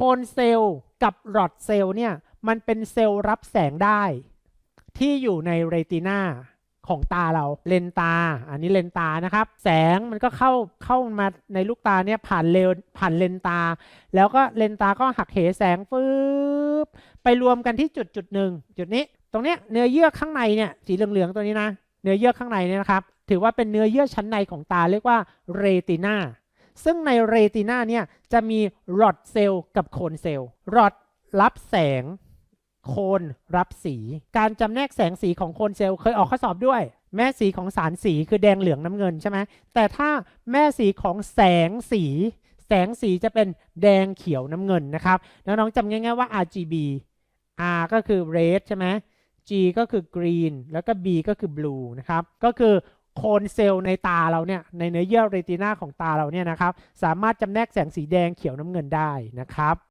คนเซลล์กับหลอดเซลล์เนี่ยมันเป็นเซลล์รับแสงได้ ที่อยู่ในเรตินาของตาเราเลนตา อันนี้เลนตานะครับ แสงมันก็เข้าเข้ามาในลูกตาเนี่ยผ่านเลนผ่านเลนตา แล้วก็เลนตาก็หักเหแสงฟืบไปรวมกันที่จุดจุดหนึ่งจุดนี้ ตรงเนี้ยเนื้อเยื่อข้างในเนี่ยสีเหลืองๆตัวนี้นะ เนื้อเยื่อข้างในเนี่ยนะครับ ถือว่าเป็นเนื้อเยื่อชั้นในของตาเรียกว่าเรตินา ซึ่งในเรตินาเนี่ยจะมีรอดเซลล์กับโคนเซลล์รอดรับแสง โคนรับสี การจำแนกแสงสีของโคนเซลล์เคยออกข้อสอบด้วย แม่สีของสารสีคือแดงเหลืองน้ำเงินใช่ไหมแต่ถ้าแม่สีของแสงสี แสงสีจะเป็นแดงเขียวน้ำเงินนะครับน้องๆจำง่ายๆว่า RGB R ก็คือ red ใช่ไหม G ก็คือ green แล้วก็ B ก็คือ blue นะครับ ก็คือ โคนเซลล์ในตาเราเนี่ยในเนื้อเยื่อเรตินาของตาเราเนี่ยนะครับ สามารถจำแนกแสงสีแดงเขียวน้ำเงินได้นะครับ